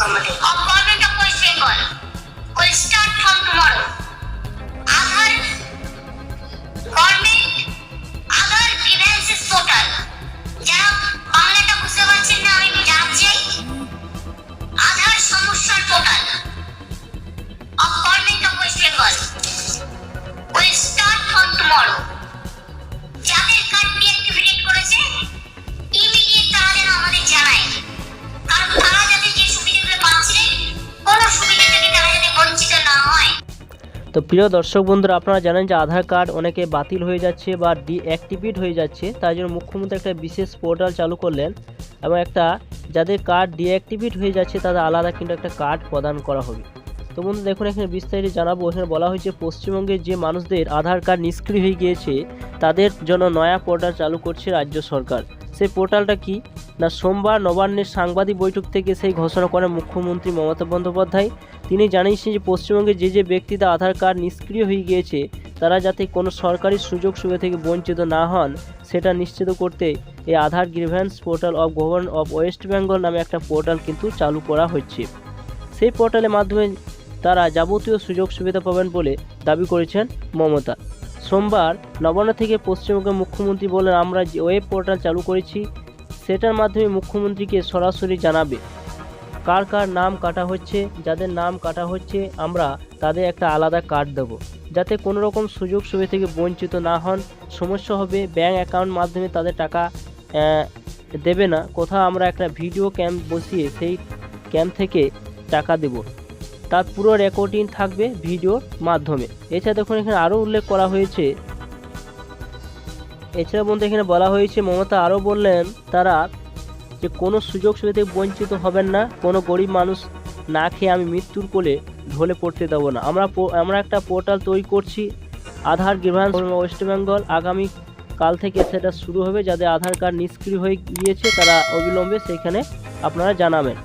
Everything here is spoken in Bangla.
সম্মতি of Government of West Bengal will start from tomorrow. তো প্রিয় দর্শক বন্ধুরা, আপনারা জানেন যে আধার কার্ড অনেকে বাতিল হয়ে যাচ্ছে বা ডিঅ্যাক্টিভেট হয়ে যাচ্ছে, তাই জন্য মুখ্যমন্ত্রী একটা বিশেষ পোর্টাল চালু করলেন এবং একটা যাদের কার্ড ডিঅ্যাক্টিভেট হয়ে যাচ্ছে, তাদের আলাদা কিন্তু একটা কার্ড প্রদান করা হবে। তো বন্ধু, দেখুন, এখানে বিস্তারিত জানাব। এখানে বলা হয়েছে, পশ্চিমবঙ্গের যে মানুষদের আধার কার্ড নিষ্ক্রিয় হয়ে গিয়েছে, তাদের জন্য নয়া পোর্টাল চালু করছে রাজ্য সরকার। সেই পোর্টালটা কি? না, সোমবার নবান্নের সাংবাদিক বৈঠক থেকে সেই ঘোষণা করেন মুখ্যমন্ত্রী মমতা বন্দ্যোপাধ্যায়। তিনি জানিয়েছেন যে, পশ্চিমবঙ্গে যে যে ব্যক্তিদের আধার কার্ড নিষ্ক্রিয় হয়ে গিয়েছে, তারা যাতে কোনো সরকারি সুযোগ সুবিধা থেকে বঞ্চিত না হন, সেটা নিশ্চিত করতে এই Aadhaar grievance portal of govern of West Bengal নামে একটা পোর্টাল কিন্তু চালু করা হচ্ছে। সেই পোর্টালের মাধ্যমে তারা যাবতীয় সুযোগ সুবিধা পাবেন বলে দাবি করেছেন মমতা। সোমবার নবান্ন থেকে পশ্চিমবঙ্গের মুখ্যমন্ত্রী বলেন, আমরা যে ওয়েব পোর্টাল চালু করেছি সেটার মাধ্যমে মুখ্যমন্ত্রীকে সরাসরি জানাবে। কার কার নাম কাটা হচ্ছে, যাদের নাম কাটা হচ্ছে, আমরা তাদের একটা আলাদা কার্ড দেব। যাতে কোনো রকম সুযোগ সুবিধা থেকে বঞ্চিত না হন। সমস্যা হবে ব্যাঙ্ক অ্যাকাউন্ট মাধ্যমে তাদের টাকা দেবে না। কোথাও আমরা একটা ভিডিও ক্যাম্প বসিয়ে সেই ক্যাম্প থেকে টাকা দেব। তার পুরো রেকর্ডিং থাকবে ভিডিওর মাধ্যমে। এছাড়া দেখুন, এখানে আরও উল্লেখ করা হয়েছে এছাড়া বন্ধু, এখানে বলা হয়েছে, মমতা আরও বললেন, তারা যে কোনো সুযোগ সুবিধা থেকে বঞ্চিত হবেন না, কোনো গরিব মানুষ না খেয়ে আমি মৃত্যুর কোলে ঢলে পড়তে দেবো না। আমরা আমরা একটা পোর্টাল তৈরি করছি, আধার গ্রিভান্স ওয়েস্ট বেঙ্গল। আগামী কাল থেকে সেটা শুরু হবে যাদের আধার কার্ড নিষ্ক্রিয় হয়ে গিয়েছে, তারা অবিলম্বে সেখানে আপনারা জানাবেন।